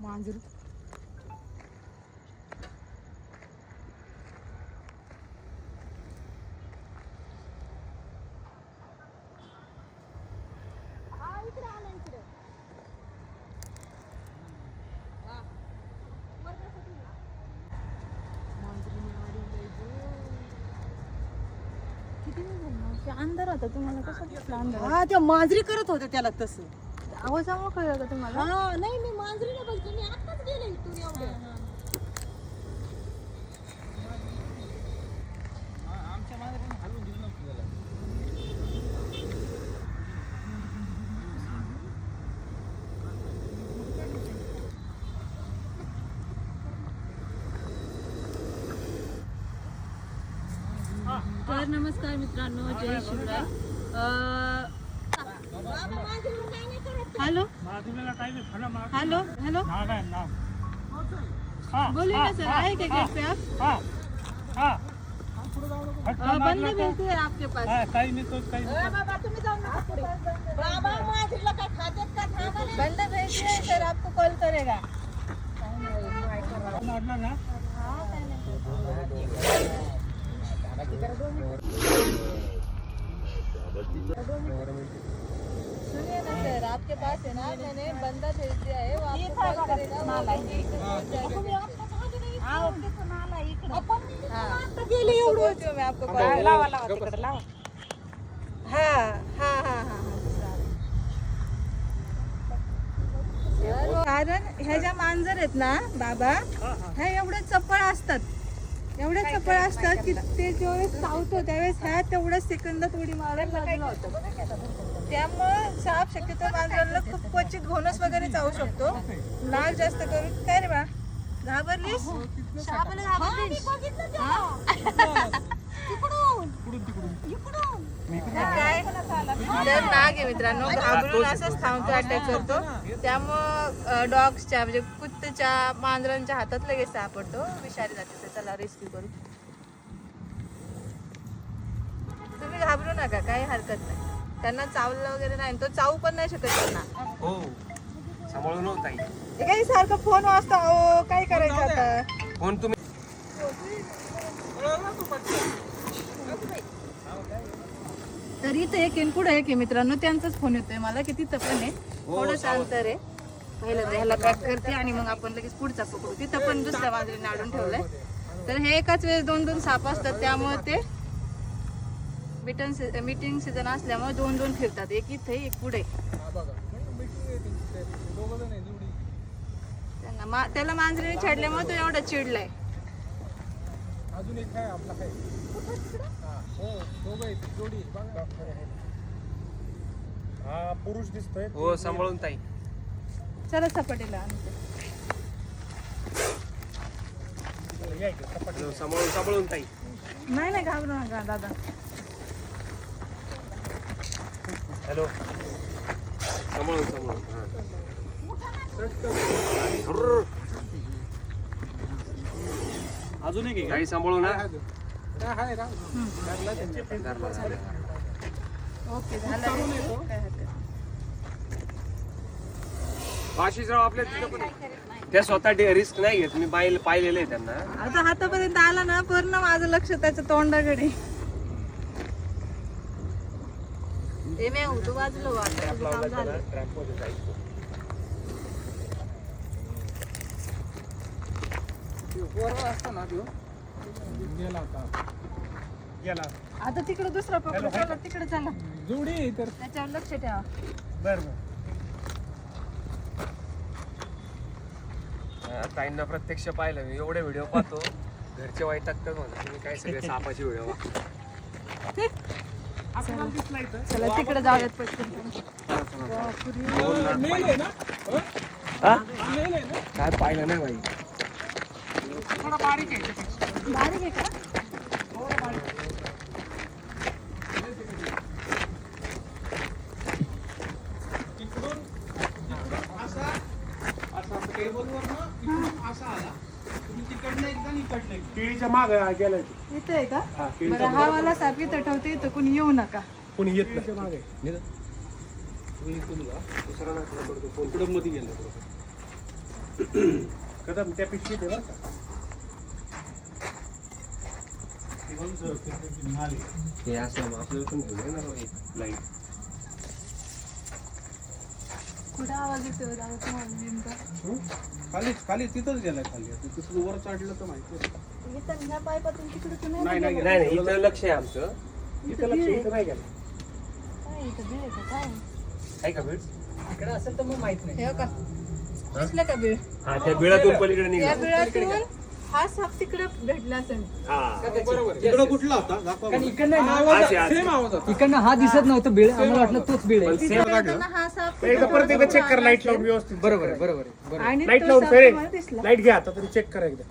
मांजर अंधार होता. तुम्हाला कसं दिसलं अंधार हा त्या मांजरी करत होत्या त्याला तसं. आवाजामुळे कळलं का तुम्हाला? हा नाही मी मांजरीला बघते मी आताच गेले इथून एवढं. तर नमस्कार मित्रांनो जय शिवराय. अं, हॅलो? हॅलो? हॅलो? बोलिए ना सर? आहे क्या गेट पे आप? अं, बंदे भेजते हैं आपके पास. बाबा तुम्ही जाऊ नका पुढे. बाबा मांजरीला काय खात्यात का? थांबा ना. बंदे भेजते हैं सर आपको कॉल करेगा. सुनिए ना सर आपके पास है ना मैंने बंदा भेज दिया है वो आपको कॉल करेगा वो बंदे तुम्ही आत्ताच आले नाही इकडं. आपण मी हाँ आता गेले एवढं बोलती मैं आपको कॉल करेगा हाँ हाँ हाँ हाँ हाँ कारण ह्या ज्या मांजर आहेत ना बाबा ह्या एवढ्या चपळ असतात एवढे चपळ असतात की ते ज्यावेळेस चावतो त्यावेळेस ह्या तेवढ्या सेकंदात उडी मारायला लागलं होतं. त्यामुळं साप शक्यतो मांजराला खूप क्वचित घोणस वगैरे चावू शकतो. लाल जास्त करून. काय रे बा? घाबरलीस? सापाला घाबरलीस. हा? काय? तर नाग आहे मित्रांनो घाबरून असंच थांबतो अटॅक करतो. त्यामुळं डॉग्सच्या म्हणजे कुत्त्याच्या मांजरांच्या हातात लगेच सापडतो विषारी जाते तर चला रेस्क्यू करू. तुम्ही घाबरू नका काही हरकत नाही. त्यांना चावलं वगैरे नाही तो चावू पण नाही शकत त्यांना. हो सांभाळून होत हे काही सारखं फोन वाजता अहो काय करायचं आता? फोन तुम्ही तर इथं एक आहे एक आहे मित्रांनो त्यांचाच फोन येतोय मला की तिथं पण आहे थोडस अंतर आहे पहिलं ह्याला पॅक करते आणि मग आपण लगेच पुढचा पकडू. तिथं पण दुसऱ्या बाजूने आडून ठेवलंय. तर हे एकाच वेळेस दोन दोन साप असतात त्यामुळे ते मिटन मीटिंग सीझन असल्यामुळे दोन दोन फिरतात. एक इथे एक पुढे. त्यांना मा- त्याला मांजरीने छेडल्यामुळे तो एवढा चिडलाय. अजून एक आहे आपला आहे. हा, हो. हा पुरुष दिसतोय. हो सांभाळून ताई. चला सपाटीला. हो, सांभाळून सांभाळून ताई नाही नाही घाबरू नका दादा हॅलो सांभाळून सांभाळून हा. अजून एक आहे काही सांभाळून ना का? हा, राव. लागला त्यांच्या ओके झालं काय हरकत. आशिषराव आपल्या तिथं पण त्या स्वतः रिस्क नाही घेत. मी पाहिले पाहिलेलं आहे त्यांना. आता हातापर्यंत आला ना पूर्ण माझं लक्ष त्याच्या तोंडाकडे. ते मी होतो बाजूला हो, आता तुझं काम झालं. ट्रॅपमध्ये जायचं पोरगा असतो ना तो गेला होता गेला आता तिकडे दुसरा पकडू चला तिकडे चला. जोडी आहे तर त्याच्यावर लक्ष ठेवा. बर बर. ताईंना प्रत्यक्ष पाहिलं मी. एवढे व्हिडिओ पाहतो. घरचे वाईटात तर म्हणा तुम्ही काय सगळे सापाचे व्हिडिओ आपल्याला दिसला इथं चला तिकडे जाऊयात काय पाहिलं नाही बाई. थोडा बारीक आहे त्याच्यापेक्षा. बारीक आहे का थोडा बारीक आहे. इकडून इकडून असा असा टेबलवर ना इकडून असा आला तुम्ही तिकडनं एकदा आणि इकडनं एकदा. केळीच्या माग गेलाय इथे आहे का? हा बरं हा वाला साप इथं ठेवते इथं कुणी येऊ नका. कोणी येत नाही. इकडं मध्ये गेला. कदम त्या पिशवीत आहे बरं का? हे असं आपल्याला पण घेऊन येणार आहे लाइट कुठं आवाज येतो? खाली खाली तिथंच गेलाय खाली. तिथं वर चढलं तर माहिती. इथं ह्या पायपातून तिकडे तुम्ही नाही नाही नाही नाही इथं लक्ष आहे आमचं. इथं लक्ष इथं नाही गेलं. काय काय? का बीड? इकडे असेल तर मग माहीत नाही. हे का बिळ हा त्या बिळातून पलीकडे या निघा बिळातून हा साप तिकडे भेटला असेल. हा. कुठला होता? दाखवा कारण बरं. इकडनं हा दिसत नव्हतं बीळ आम्हाला वाटलं तोच बीळ आहे. हा साप एकदा परत एकदा चेक कर लाइट लावून व्यवस्थित. बरोबर आहे बरोबर आहे बरोबर. आहे. आणि लाइट तो लावून साप फेरे. तुम्हाला दिसला. लाइट घ्या आता तरी चेक करा एकदा.